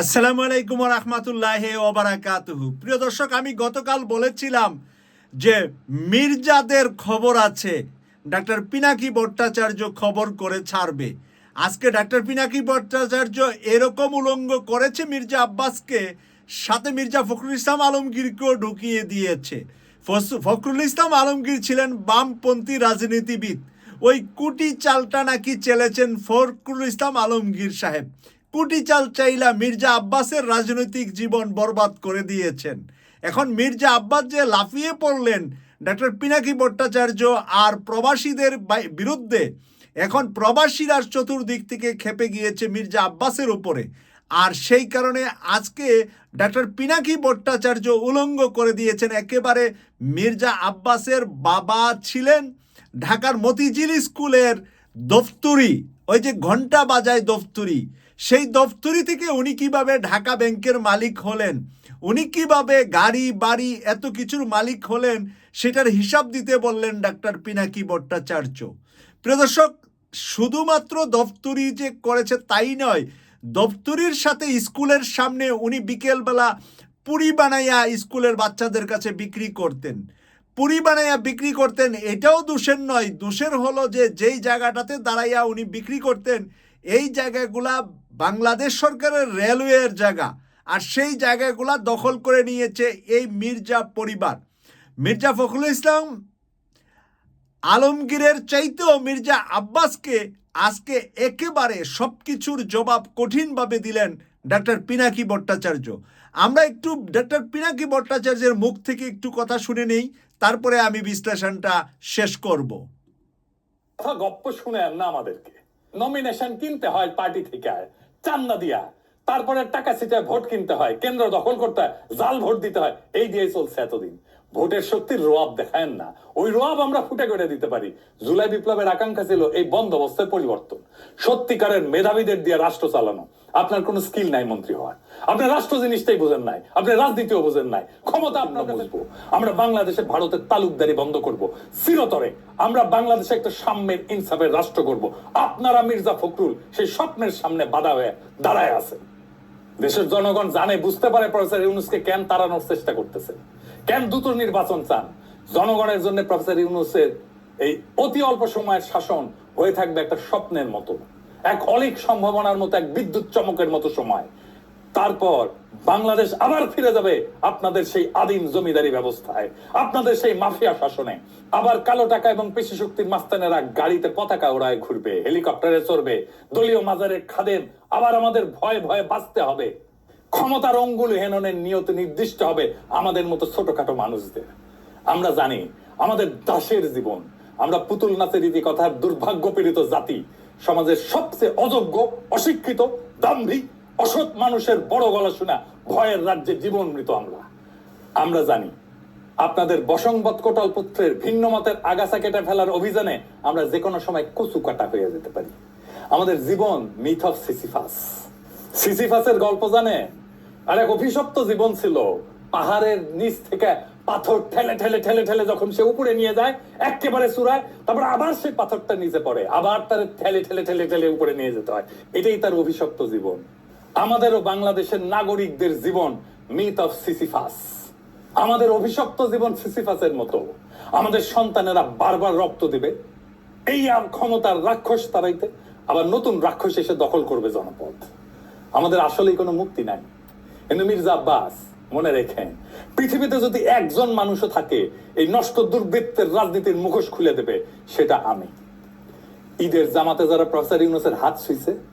আসসালামু আলাইকুম রহমতুল্লাহ ওবারাকাতুহু প্রিয় দর্শক, আমি গতকাল বলেছিলাম যে মির্জাদের খবর আছে। ডাক্তার পিনাকি ভট্টাচার্য খবর করে ছাড়বে। আজকে ডাক্তার পিনাকি ভট্টাচার্য এরকম উলঙ্গ করেছে মির্জা আব্বাসকে, সাথে মির্জা ফখরুল ইসলাম আলমগীরকেও ঢুকিয়ে দিয়েছে। ফখরুল ইসলাম আলমগীর ছিলেন বামপন্থী রাজনীতিবিদ। ওই কুটি চালটা নাকি চেলেছেন ফখরুল ইসলাম আলমগীর সাহেব। কুটি চাল চাইলা মির্জা আব্বাসের রাজনৈতিক জীবন বরবাদ করে দিয়েছেন। এখন মির্জা আব্বাস যে লাফিয়ে পড়লেন ডক্টর পিনাকি ভট্টাচার্য আর প্রবাসীদের বিরুদ্ধে, এখন প্রবাসীরা চতুর্দিক থেকে খেপে গিয়েছে মির্জা আব্বাসের উপরে। আর সেই কারণে আজকে ডক্টর পিনাকি ভট্টাচার্য উলঙ্গ করে দিয়েছেন। একেবারে মির্জা আব্বাসের বাবা ছিলেন ঢাকার মতিঝিল স্কুলের দফতরি, ওই যে ঘণ্টা বাজায় দফতরি। সেই দফতরি থেকে উনি কীভাবে ঢাকা ব্যাংকের মালিক হলেন? উনি কীভাবে গাড়ি, বাড়ি, এত কিছুর মালিক হলেন? সেটার হিসাব দিতে বললেন ডাক্তার পিনাকি ভট্টাচার্য। প্রিয় দর্শক, শুধুমাত্র দফতরি যে করেছে তাই নয়, দপ্তরির সাথে স্কুলের সামনে উনি বিকেলবেলা পুরি বানাইয়া স্কুলের বাচ্চাদের কাছে বিক্রি করতেন। পুরি বানাইয়া বিক্রি করতেন, এটাও দোষের নয়। দোষের হলো যে, যেই জায়গাটাতে দাঁড়াইয়া উনি বিক্রি করতেন, এই জায়গাগুলা বাংলাদেশ সরকারের রেলওয়ের জায়গা আর সেই জায়গাগুলা দখল করে নিয়েছে এই মির্জা পরিবার। মির্জা ফখরুল ইসলাম আলমগীরের চাইতেও মির্জা আব্বাসকে আজকে একেবারে সব কিছুর জবাব কঠিনভাবে দিলেন ডাক্তার পিনাকি ভট্টাচার্য। আমরা একটু ডাক্তার পিনাকি ভট্টাচার্যের মুখ থেকে একটু কথা শুনে নেই, তারপরে আমি বিশ্লেষণটা শেষ করব। গপ্প শুনেন না আমাদেরকে। নমিনেশন কিনতে হয় পার্টি থেকে। চান্দা দিয়া। তারপরে টাকা সিটায় ভোট কিনতে হয়, কেন্দ্র দখল করতে হয়, জাল ভোট দিতে হয়, এই দিয়ে চলছে এতদিন। ভোটের শক্তির রোয়াব দেখায় না। ওই রোয়াব আমরা ফুটে করে দিতে পারি। জুলাই বিপ্লবের আকাঙ্ক্ষা ছিল এই বন্দোবস্তের পরিবর্তন। সত্যিকারের মেধাবীদের দিয়ে রাষ্ট্র চালানো। আপনার কোনো স্কিল নাই মন্ত্রী হওয়ার। আপনি রাষ্ট্র জিনিসটাই বোঝেন নাই। আপনি রাজনীতিও বোঝেন নাই। ক্ষমতা আপনার বুঝব আমরা বাংলাদেশে ভারতের তালুকদারি বন্ধ করব। চিরতরে আমরা বাংলাদেশে একটা সাম্যের ইনসাফের রাষ্ট্র করব। আপনারা মির্জা ফখরুল সেই স্বপ্নের সামনে বাধা হয়ে দাঁড়ায় আছে দেশের জনগণ জানে, বুঝতে পারে প্রফেসর ইউনুসকে কেন তাড়ানোর চেষ্টা করতেছে। কেন দ্রুত নির্বাচন চান? জনগণের জন্য প্রফেসর ইউনুসের এই অতি অল্প সময়ের শাসন হয়ে থাকবে একটা স্বপ্নের মতো। এক অলিক সম্ভাবনার মতো, এক বিদ্যুৎ চমকের মতো সময়। তারপর বাংলাদেশ আবার ফিরে যাবে আপনাদের সেই আদিম জমিদারি ব্যবস্থায়, আপনাদের সেই মাফিয়া শাসনে। আবার কালো টাকা এবং পেশি শক্তির মাস্তানেরা গাড়িতে পতাকা ওড়ায় ঘুরবে, হেলিকপ্টারে চড়বে, দলীয় মাজারের খাদেম, আবার আমাদের ভয়ে ভয়ে বাঁচতে হবে। ক্ষমতার অঙ্গুল হেননের নিয়ত নির্দিষ্ট হবে আমাদের মতো ছোটখাটো মানুষদের। আমরা জানি, আমাদের দাসের জীবন। আমরা পুতুল নাচের রীতি কথার দুর্ভাগ্য পীড়িত জাতি, সমাজের সবচেয়ে অযোগ্য, অশিক্ষিত, দাম্ভিক অসৎ মানুষের বড় গলা শোনা ভয়ের রাজ্যে জীবন মৃত আমরা। আমরা জানি, আপনাদের বসংবত কোটাল পুত্রের ভিন্ন মতের আগাছা কেটে ফেলার অভিযানে আমরা যে কোনো সময় কচু কাটা হয়ে যেতে পারি। আমাদের জীবন মিথ অফ সিসিফাস সিসিফাসের গল্প জানে, আর এক অভিশপ্ত জীবন ছিল, পাহাড়ের নিচ থেকে পাথর ঠেলে ঠেলে ঠেলে ঠেলে যখন সে উপরে নিয়ে যায়, একেবারে চূড়ায়, তারপর আবার সেই পাথরটা নিচে পড়ে, আবার তার ঠেলে ঠেলে ঠেলে ঠেলে উপরে নিয়ে যেতে হয়। এটাই তার অভিশপ্ত জীবন। আমাদেরও বাংলাদেশের নাগরিকদের জীবন মিথ অফ সিসিফাস আমাদের অভিশপ্ত জীবন সিসিফাসের মতো। আমাদের সন্তানেরা বারবার রক্ত দিবে। এই আর ক্ষমতার রাক্ষস তারাইতে আবার নতুন রাক্ষস এসে দখল করবে জনপদ। আমাদের আসলেই কোনো মুক্তি নাই। কিন্তু মির্জা আব্বাস, মনে রেখেন, পৃথিবীতে যদি একজন মানুষও থাকে, এই নষ্ট দুর্বৃত্তের রাজনীতির মুখোশ খুলে দেবে, সেটা আমি। ঈদের জামাতে যারা প্রফেসর ইউনুসের হাত ছুঁইছে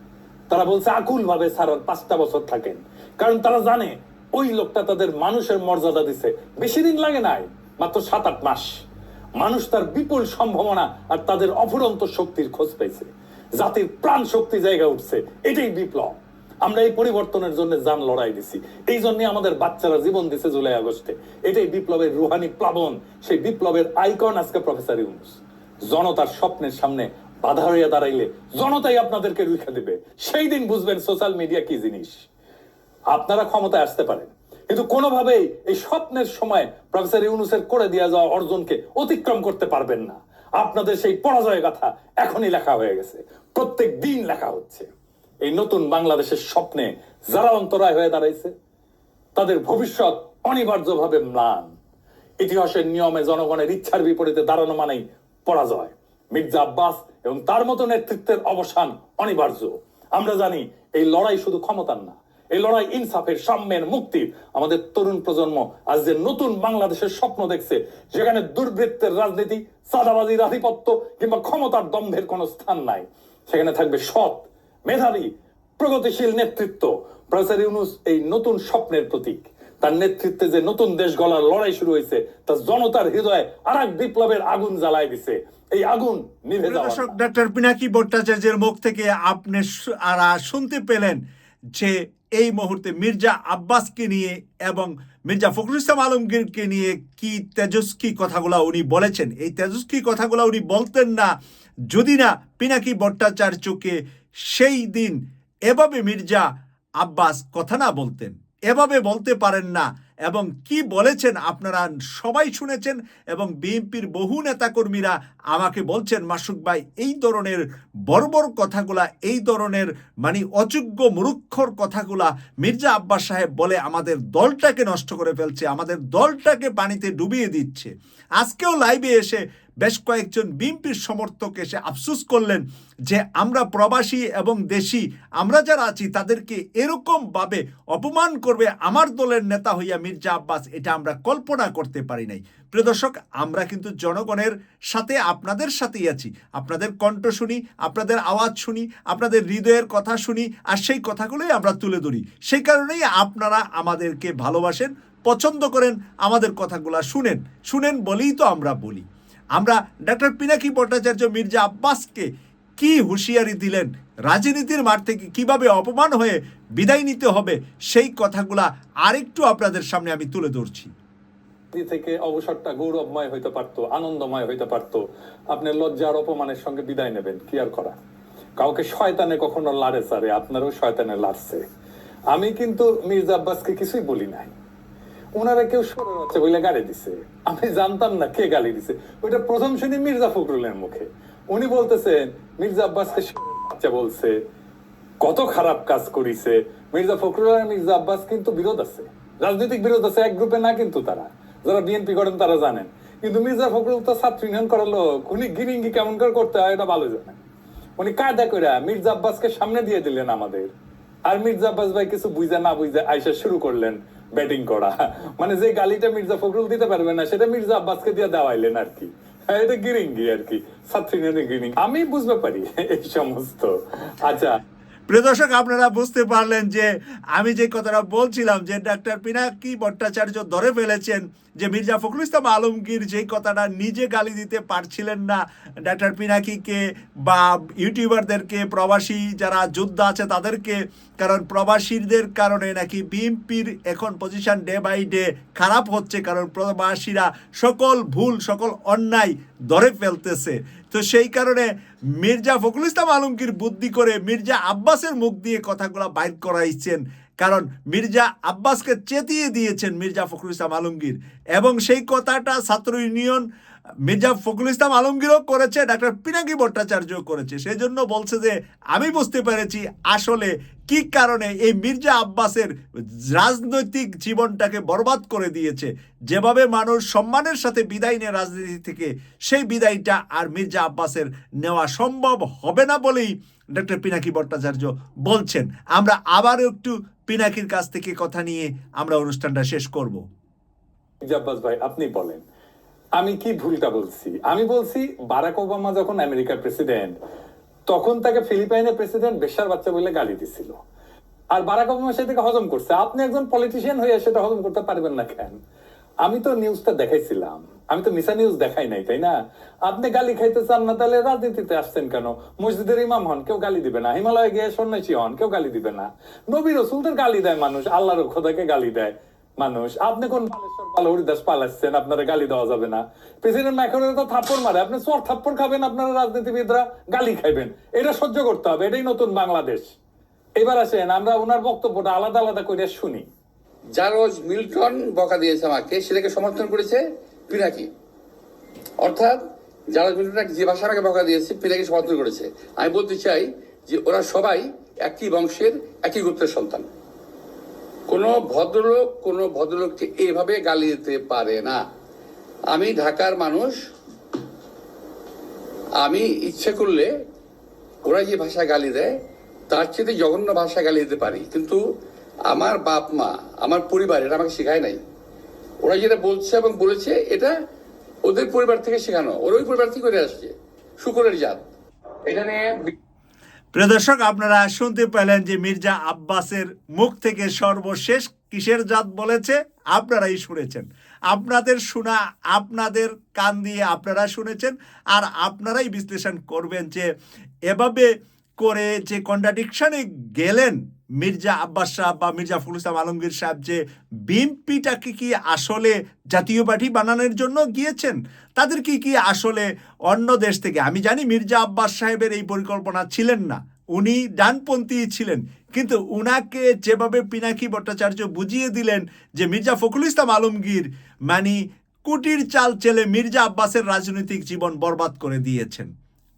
তারা বলছে আকুল ভাবে স্যার পাঁচটা বছর থাকেন। কারণ তারা জানে, ওই লোকটা তাদের মানুষের মর্যাদা দিছে। বেশি দিন লাগে নাই, মাত্র সাত আট মাস। মানুষ তার বিপুল সম্ভাবনা আর তাদের অফুরন্ত শক্তির খোঁজ পেয়েছে জাতির প্রাণ শক্তি জায়গা উঠছে। এটাই বিপ্লব। আমরা এই পরিবর্তনের জন্য যান লড়াই দিছি। এই জন্য আমাদের বাচ্চারা জীবন দিছে জুলাই আগস্টে। এটাই বিপ্লবের রুহানি প্লাবন। সেই বিপ্লবের আইকন আজকে প্রফেসর ইউনুস। জনতার স্বপ্নের সামনে বাধা হইয়া দাঁড়াইলে জনতাই আপনাদেরকে রুখে দেবে। সেই দিন বুঝবেন সোশ্যাল মিডিয়া কি জিনিস। আপনারা ক্ষমতায় আসতে পারেন। কিন্তু কোনোভাবেই এই স্বপ্নের সময় প্রফেসর ইউনুসের করে দেওয়া যাওয়া অর্জনকে অতিক্রম করতে পারবেন না। আপনাদের সেই পরাজয় কথা এখনই লেখা হয়ে গেছে। প্রত্যেক দিন লেখা হচ্ছে। এই নতুন বাংলাদেশের স্বপ্নে যারা অন্তরায় হয়ে দাঁড়াইছে, তাদের ভবিষ্যৎ অনিবার্যভাবে ম্লান। ইতিহাসের নিয়মে জনগণের ইচ্ছার বিপরীতে দাঁড়ানো মানেই পরাজয়। মির্জা আব্বাস এবং তার মতো নেতৃত্বের অবসান অনিবার্য। আমরা জানি এই লড়াই শুধু ক্ষমতার না, এই লড়াই ইনসাফের, সাম্যের, মুক্তির। আমাদের তরুণ প্রজন্ম আজ যে নতুন বাংলাদেশের স্বপ্ন দেখছে যেখানে দুর্বৃত্তের রাজনীতি, চাঁদাবাজির আধিপত্য কিংবা ক্ষমতার দম্ভের কোনো স্থান নাই। সেখানে থাকবে সৎ, মেধাবী, প্রগতিশীল নেতৃত্ব। প্রফেসর ইউনুস এই নতুন স্বপ্নের প্রতীক। তার নেতৃত্বে যে নতুন দেশ গলার লড়াই শুরু হয়েছে তা জনতার হৃদয়ে আর এক বিপ্লবের আগুন জ্বালায় দিছে। এই আগুন নিভে দর্শক ডক্টর পিনাকি ভট্টাচার্যের মুখ থেকে আপনি আর শুনতে পেলেন যে এই মুহূর্তে মির্জা আব্বাসকে নিয়ে এবং মির্জা ফখরুল ইসলাম আলমগীরকে নিয়ে কি তেজস্কি কথাগুলো উনি বলেছেন? এই তেজস্কি কথাগুলো উনি বলতেন না। যদি না পিনাকি ভট্টাচার্যকে সেই দিন এভাবে মির্জা আব্বাস কথা না বলতেন। এভাবে বলতে পারেন না। এবং কি বলেছেন আপনারা সবাই শুনেছেন এবং বিএনপির বহু নেতাকর্মীরা আমাকে বলছেন মাসুক ভাই, এই ধরনের বর্বর কথাগুলা, এই ধরনের মানে অযোগ্য মুরুক্ষর কথাগুলা মির্জা আব্বাস সাহেব বলে আমাদের দলটাকে নষ্ট করে ফেলছে, আমাদের দলটাকে পানিতে ডুবিয়ে দিচ্ছে। আজকেও লাইভে এসে বেশ কয়েকজন বিএনপির সমর্থক এসে আফসুস করলেন যে আমরা প্রবাসী এবং দেশি, আমরা যারা আছি তাদেরকে এরকমভাবে অপমান করবে আমার দলের নেতা হইয়া মির্জা আব্বাস, এটা আমরা কল্পনা করতে পারি নাই। প্রিয় দর্শক, আমরা কিন্তু জনগণের সাথে, আপনাদের সাথেই আছি। আপনাদের কণ্ঠ শুনি, আপনাদের আওয়াজ শুনি, আপনাদের হৃদয়ের কথা শুনি, আর সেই কথাগুলোই আমরা তুলে ধরি। সেই কারণেই আপনারা আমাদেরকে ভালোবাসেন, পছন্দ করেন, আমাদের কথাগুলা শুনেন। শুনেন বলেই তো আমরা বলি। আমরা ডক্টর পিনাকি ভট্টাচার্য, মির্জা আব্বাসকে কি হুঁশিয়ারি দিলেন? রাজনীতির মাঠ থেকে কীভাবে অপমান হয়ে বিদায় নিতে হবে? সেই কথাগুলা আরেকটু আপনাদের সামনে আমি তুলে ধরছি। থেকে অবসরটা গৌরবময় হইতে পারতো, আনন্দময় হইতে পারতো। আপনি লজ্জার অপমানের সঙ্গে বিদায় নেবেন, কি আর করা? কাউকে শয়তানে কখনো লাড়ে সারে, আপনারও শয়তানে লাড়ছে। আমি কিন্তু মির্জা আব্বাসকে কিছুই বলি নাই। ওনারা কেউ সরে হচ্ছে বলে গালি দিছে। আমি জানতাম না কে গালি দিছে। ওইটা প্রথম শুনি মির্জা ফখরুলের মুখে। উনি বলতেছেন, মির্জা আব্বাসকে বাচ্চা বলছে, কত খারাপ কাজ করিছে। মির্জা ফখরুল আর মির্জা আব্বাস কিন্তু বিরোধ আছে। রাজনৈতিক বিরোধ আছে, এক গ্রুপে না কিন্তু তারা। যারা বিএনপি করেন তারা জানেন। কিন্তু মির্জা ফখরুল তো ছাত্র ইউনিয়ন করার লোক। উনি গিরিঙ্গি কেমন করে করতে হয় এটা ভালো জানেন। উনি কায়দা করে মির্জা আব্বাসকে সামনে দিয়ে দিলেন আমাদের। আর মির্জা আব্বাস ভাই কিছু বুঝা না বুঝা আইসা শুরু করলেন। ব্যাটিং করা। মানে যে গালিটা মির্জা ফখরুল দিতে পারবে না সেটা মির্জা আব্বাসকে দিয়ে দেওয়াইলেন আর কি। হ্যাঁ, এটা গিরিঙ্গি আর কি। ছাত্রী গিরিঙ্গি। আমি বুঝতে পারি এই সমস্ত। আচ্ছা। প্রিয় দর্শক, আপনারা বুঝতে পারলেন যে আমি যে কথাটা বলছিলাম যে ডাক্তার পিনাকি ভট্টাচার্য ধরে ফেলেছেন যে মির্জা ফখরুল ইসলাম আলমগীর যেই কথাটা নিজে গালি দিতে পারছিলেন না, ডাক্তার পিনাকিকে বা ইউটিউবারদেরকে, প্রবাসী যারা যোদ্ধা আছে তাদেরকে, কারণ প্রবাসীদের কারণে নাকি বিএনপির এখন পজিশন ডে বাই ডে খারাপ হচ্ছে, কারণ প্রবাসীরা সকল ভুল, সকল অন্যায় ধরে ফেলতেছে। তো সেই কারণে মির্জা ফখরুল ইসলাম আলমগীর বুদ্ধি করে মির্জা আব্বাসের মুখ দিয়ে কথাগুলো বাইর করাইছেন। কারণ মির্জা আব্বাসকে চেতিয়ে দিয়েছেন মির্জা ফখরুল ইসলাম আলমগীর। এবং সেই কথাটা ছাত্র ইউনিয়ন মির্জা ফখরুল ইসলাম আলমগীরও করেছে, ডাক্তার পিনাকি ভট্টাচার্য করেছে। সেই জন্য বলছে যে, আমি বুঝতে পেরেছি আসলে কি কারণে এই মির্জা আব্বাসের রাজনৈতিক জীবনটাকে বরবাদ করে দিয়েছে। যেভাবে মানুষ সম্মানের সাথে বিদায় নেয় রাজনীতি থেকে, সেই বিদায়টা আর মির্জা আব্বাসের নেওয়া সম্ভব হবে না বলেই ডক্টর পিনাকি ভট্টাচার্য বলছেন। আমরা আবার একটু পিনাকির কাছ থেকে কথা নিয়ে আমরা অনুষ্ঠানটা শেষ করব। জাব্বাস ভাই, আপনি বলেন আমি কি ভুলটা বলছি? আমি বলছি বারাক ওবামা যখন আমেরিকার প্রেসিডেন্ট, তখন তাকে ফিলিপাইনের প্রেসিডেন্ট বেশার বাচ্চা বলে গালি দিছিল। আর বারাক ওবামা সেটাকে হজম করছে। আপনি একজন পলিটিশিয়ান হয়ে সেটা হজম করতে পারবেন না কেন? আমি তো নিউজটা দেখাইছিলাম। আমি তো মিসা নিউজ দেখাই নাই, তাই না? আপনি গালি খাইতে চান না, তাহলে রাজনীতিতে আসছেন কেন? মসজিদের ইমাম হন, কেউ গালি দিবে না। হিমালয়ে গিয়ে সন্ন্যাসী হন, কেউ গালি দিবে না। নবী রসুলদের গালি দেয় মানুষ, আল্লাহর খোদাকে গালি দেয়। মানুষ। আপনি কোন হরিদাস পালাচ্ছেন আপনারা গালি দেওয়া যাবে না। প্রেসিডেন্ট ম্যাকরনের তো থাপ্পড় মারে। আপনি চোর থাপ্পড় খাবেন, আপনারা রাজনীতিবিদরা গালি খাইবেন। এটা সহ্য করতে হবে, এটাই নতুন বাংলাদেশ। এবার আসেন, আমরা ওনার বক্তব্যটা আলাদা আলাদা করে শুনি। জারজ মিল্টন বকা দিয়েছে আমাকে, সেটাকে সমর্থন করেছে পিনাকি। অর্থাৎ জারজ মিল্টন যে ভাষা আমাকে বকা দিয়েছে, পিনাকি সমর্থন করেছে। আমি বলতে চাই যে ওরা সবাই একই বংশের, একই গোত্রের সন্তান। কোন ভদ্রলোক, কোন ভদ্রলোককে এভাবে গালি দিতে পারে না। আমি ঢাকার মানুষ। আমি ইচ্ছে করলে ওরা যে ভাষা গালি দেয়, তার চেয়ে জঘন্য ভাষা গালি দিতে পারি। কিন্তু আমার বাপ মা, আমার পরিবার, এটা আমাকে শেখায় নাই। ওরা যেটা বলছে এবং বলেছে, এটা ওদের পরিবার থেকে শেখানো। ওর ওই পরিবার থেকে করে আসছে। শুকরের জাত। এটা নিয়ে প্রিয় দর্শক, আপনারা শুনতে পেলেন যে মির্জা আব্বাসের মুখ থেকে সর্বশেষ কিসের জাত বলেছে? আপনারাই শুনেছেন। আপনাদের শোনা, আপনাদের কান দিয়ে আপনারা শুনেছেন। আর আপনারাই বিশ্লেষণ করবেন যে এভাবে করে যে কন্ট্রাডিকশানে গেলেন মির্জা আব্বাস সাহেব বা মির্জা ফখরুল ইসলাম আলমগীর সাহেব যে বিএনপিটাকে কি আসলে জাতীয় পার্টি বানানোর জন্য গিয়েছেন, তাদের কি কি আসলে অন্য দেশ থেকে? আমি জানি মির্জা আব্বাস সাহেবের এই পরিকল্পনা ছিলেন না, উনি ডানপন্থী ছিলেন, কিন্তু উনাকে যেভাবে পিনাকি ভট্টাচার্য বুঝিয়ে দিলেন যে মির্জা ফখরুল ইসলাম আলমগীর মানে কুটির চাল চেলে মির্জা আব্বাসের রাজনৈতিক জীবন বরবাদ করে দিয়েছেন।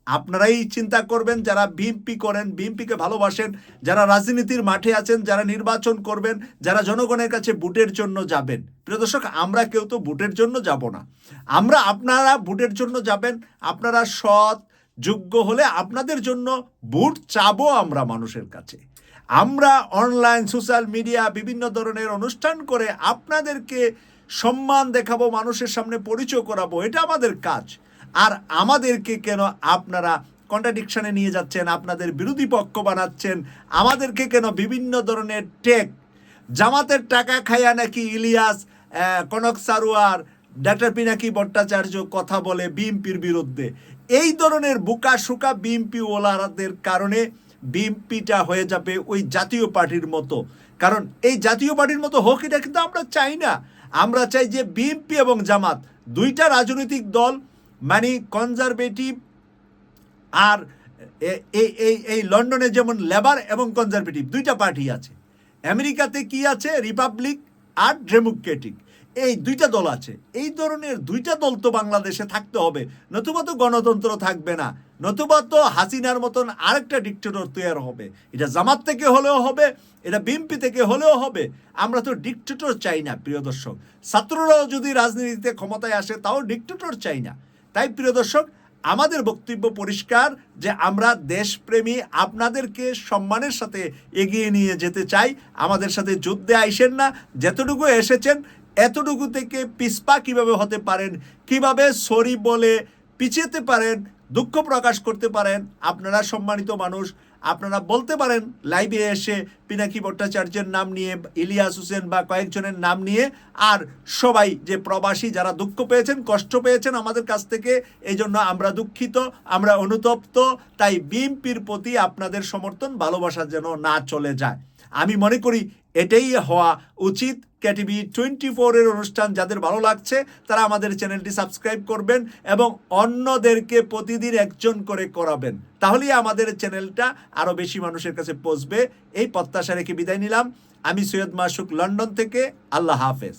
আপনারাই চিন্তা করবেন, যারা বিএনপি করেন বিএনপিকে ভালোবাসেন, যারা রাজনীতির মাঠে আছেন, যারা নির্বাচন করবেন, যারা জনগণের কাছে ভোটের জন্য যাবেন। প্রিয় দর্শক, আমরা কেউ তো ভোটের জন্য যাব না। আমরা আপনারা ভোটের জন্য যাবেন, আপনারা সৎ, যোগ্য হলে আপনাদের জন্য ভোট চাবো আমরা মানুষের কাছে। আমরা অনলাইন সোশ্যাল মিডিয়া বিভিন্ন ধরনের অনুষ্ঠান করে আপনাদেরকে সম্মান দেখাবো, মানুষের সামনে পরিচয় করাবো, এটা আমাদের কাজ। আর আমাদেরকে কেন আপনারা কন্ট্রাডিকশনে নিয়ে যাচ্ছেন, আপনাদের বিরোধী পক্ষ বানাচ্ছেন, আমাদেরকে কেন বিভিন্ন ধরনের টেক, জামাতের টাকা খাইয়া নাকি ইলিয়াস কনক সারোয়ার, ডাক্তার পিনাকি ভট্টাচার্য কথা বলে বিএমপির বিরুদ্ধে? এই ধরনের বুকা সুকা বিএমপি ওলারাদের কারণে বিএমপিটা হয়ে যাবে ওই জাতীয় পার্টির মতো। কারণ এই জাতীয় পার্টির মতো হোক, এটা কিন্তু আমরা চাই না। আমরা চাই যে বিএনপি এবং জামাত দুইটা রাজনৈতিক দল মানে কনজারভেটিভ আর এই এই এই লন্ডনে যেমন লেবার এবং কনজারভেটিভ দুইটা পার্টি আছে। আমেরিকাতে কি আছে? রিপাবলিক আর ডেমোক্রেটিক এই দুইটা দল আছে। এই ধরনের দুইটা দল তো বাংলাদেশে থাকতে হবে। নতুবা তো গণতন্ত্র থাকবে না। নতুবা তো হাসিনার মতন আরেকটা ডিক্টেটর তৈরি হবে। এটা জামাত থেকে হলেও হবে, এটা বিএনপি থেকে হলেও হবে। আমরা তো ডিক্টেটর চাই না, প্রিয় দর্শক। ছাত্ররাও যদি রাজনীতিতে ক্ষমতায় আসে, তাও ডিক্টেটর চাই না। তাই প্রিয় দর্শক, আমাদের বক্তব্য পরিষ্কার যে আমরা দেশপ্রেমী, আপনাদেরকে সম্মানের সাথে এগিয়ে নিয়ে যেতে চাই। আমাদের সাথে যুদ্ধে আইসেন না, যতটুকু এসেছেন, এতটুকু থেকে পিসপা কীভাবে হতে পারেন, কীভাবে সরি বলে পিছিয়েতে পারেন, দুঃখ প্রকাশ করতে পারেন, আপনারা সম্মানিত মানুষ। আপনারা বলতে পারেন লাইভে এসে পিনাকি ভট্টাচার্যের নাম নিয়ে, ইলিয়াস হোসেন বা কয়েকজনের নাম নিয়ে, আর সবাই যে প্রবাসী যারা দুঃখ পেয়েছেন, কষ্ট পেয়েছেন আমাদের কাছ থেকে এই জন্য আমরা দুঃখিত, আমরা অনুতপ্ত, তাই বিএনপির প্রতি আপনাদের সমর্থন, ভালোবাসা যেন না চলে যায়। আমি মনে করি এটাই হওয়া উচিত। ক্যাটিভি টোয়েন্টি ফোরের অনুষ্ঠান যাদের ভালো লাগছে, তারা আমাদের চ্যানেলটি সাবস্ক্রাইব করবেন এবং অন্যদেরকে প্রতিদিন একজন করে করাবেন। তাহলেই আমাদের চ্যানেলটা আরও বেশি মানুষের কাছে পৌঁছবে। এই প্রত্যাশা রেখে বিদায় নিলাম। আমি সৈয়দ মাসুক লন্ডন থেকে। আল্লাহ হাফেজ।